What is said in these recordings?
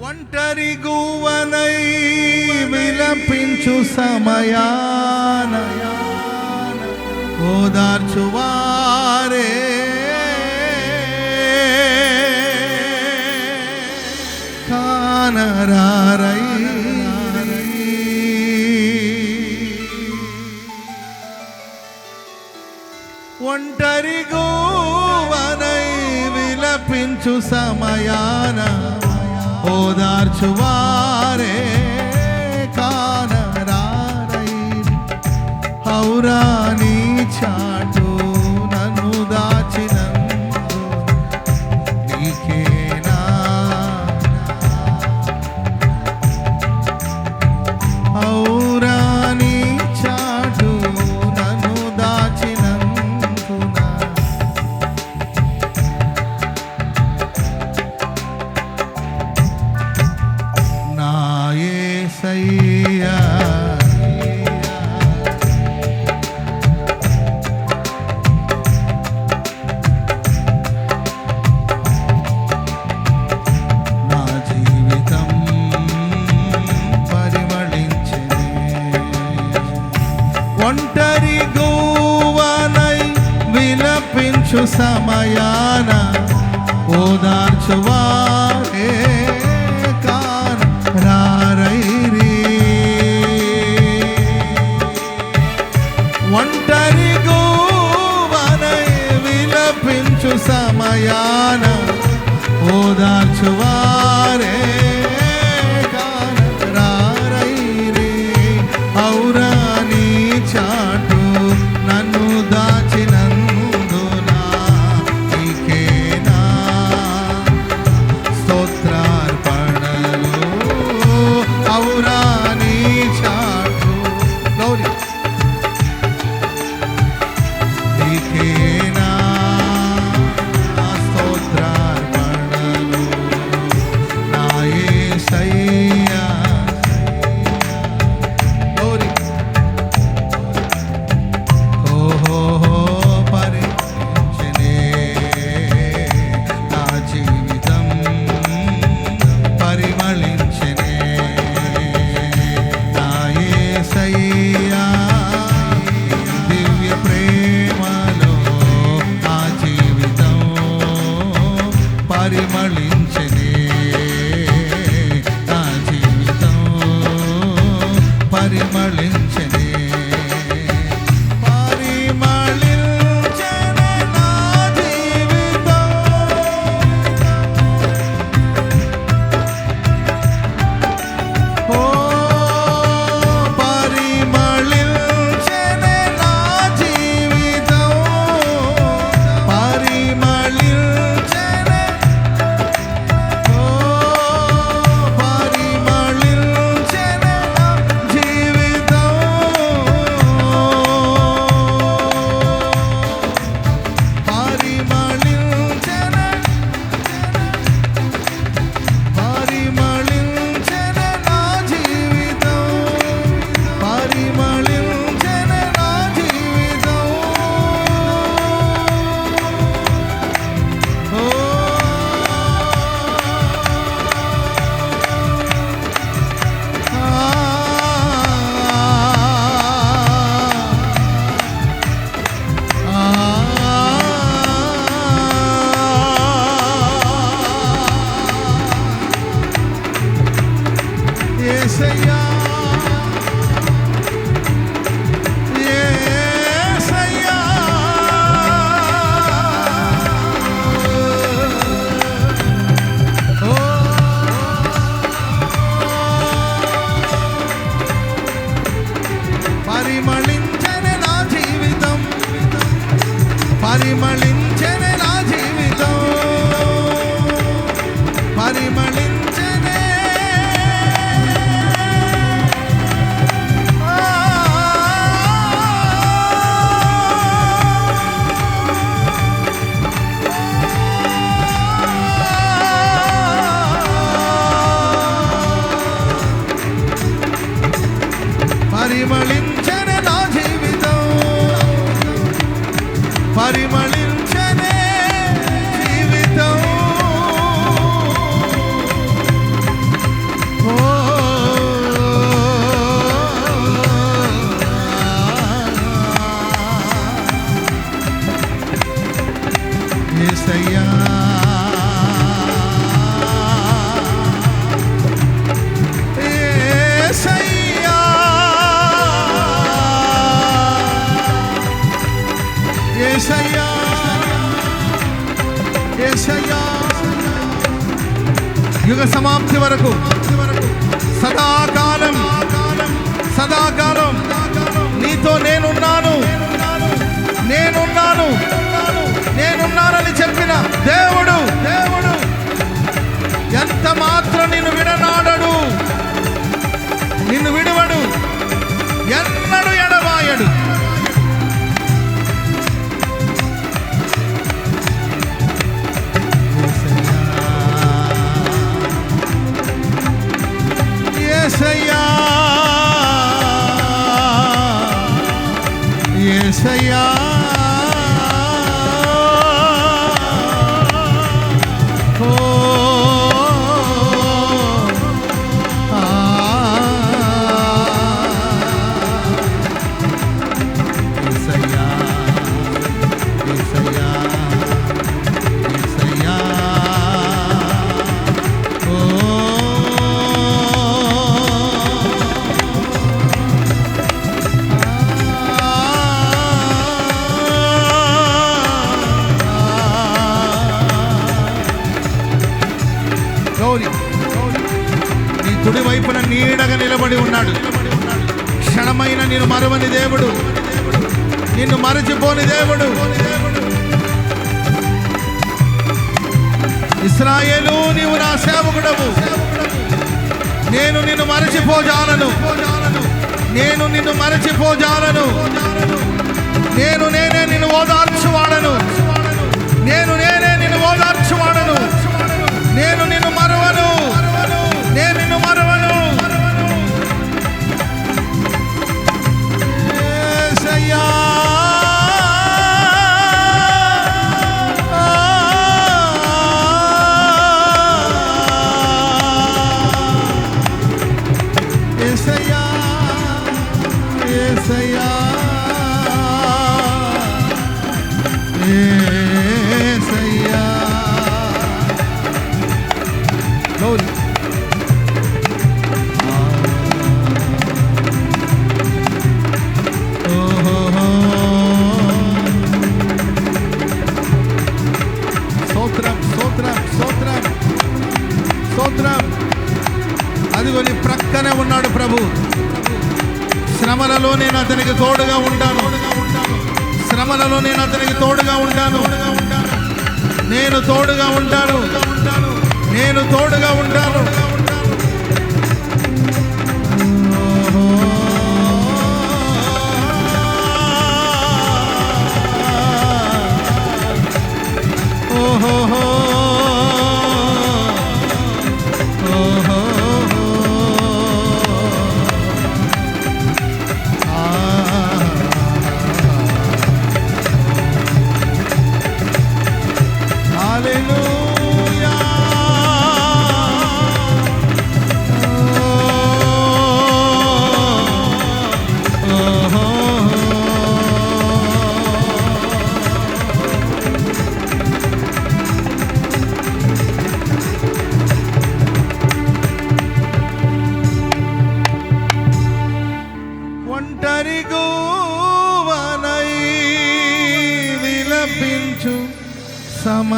ఒంటరి గువనై విలపించు సమయాన. ఓదార్చువారే. కానరా ఓదార్చువారే కానరారైరు హౌరాని చాట ఓదార్చు సమయాన. ఓదార్చువారే కారైరి ఒంటరి గోవనై విలపించు సమయాన. ఓదార్చువారే Señor. ఏసయ్యా ఏసయ్యా. యుగ సమాప్తి వరకు సదాకాలం సదాకాలం. నీతో నేనున్నాను నేనున్నాను నేనున్నానని చెప్పిన దేవుడు దేవుడు కుడి వైపున నీడగా నిలబడి ఉన్నాడు. క్షణమైన నేను మరవని దేవుడు. నిన్ను మరచిపోని దేవుడు. ఇస్రాయేలు నీవు నా సేవకుడవు. నేను నిన్ను మరచిపోజాలను. నేను నిన్ను మరచిపోజాలను. నేను ఆపదలో నేను అతనికి తోడుగా ఉంటాను. నేను తోడుగా ఉంటాను. నేను తోడుగా ఉంటాను. ఓహో. విలపించు సమయాన.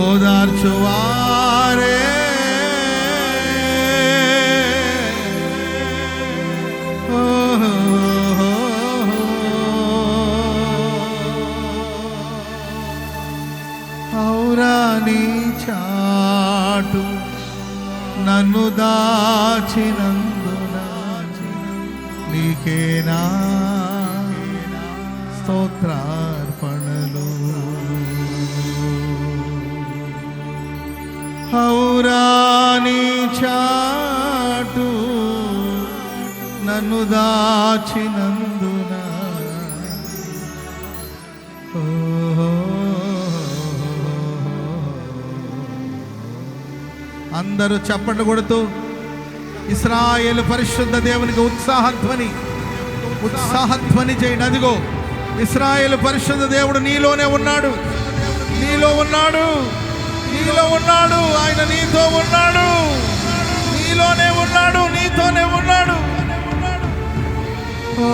ఓదార్చువారే. ఔరాని చాటు నన్ను దాచినందున నీకేనా స్తోత్రార్పణలు. హౌరాని చాటు నన్ను దాచినందున. అందరూ చప్పట్లు కొడుతూ ఇస్రాయేల్ పరిశుద్ధ దేవునికి ఉత్సాహధ్వని ఉత్సాహధ్వని చేయండి. అదిగో ఇస్రాయేల్ పరిశుద్ధ దేవుడు నీలోనే ఉన్నాడు. నీలో ఉన్నాడు. నీలో ఉన్నాడు. ఆయన నీతో ఉన్నాడు. నీలోనే ఉన్నాడు. నీతోనే ఉన్నాడు. ఓ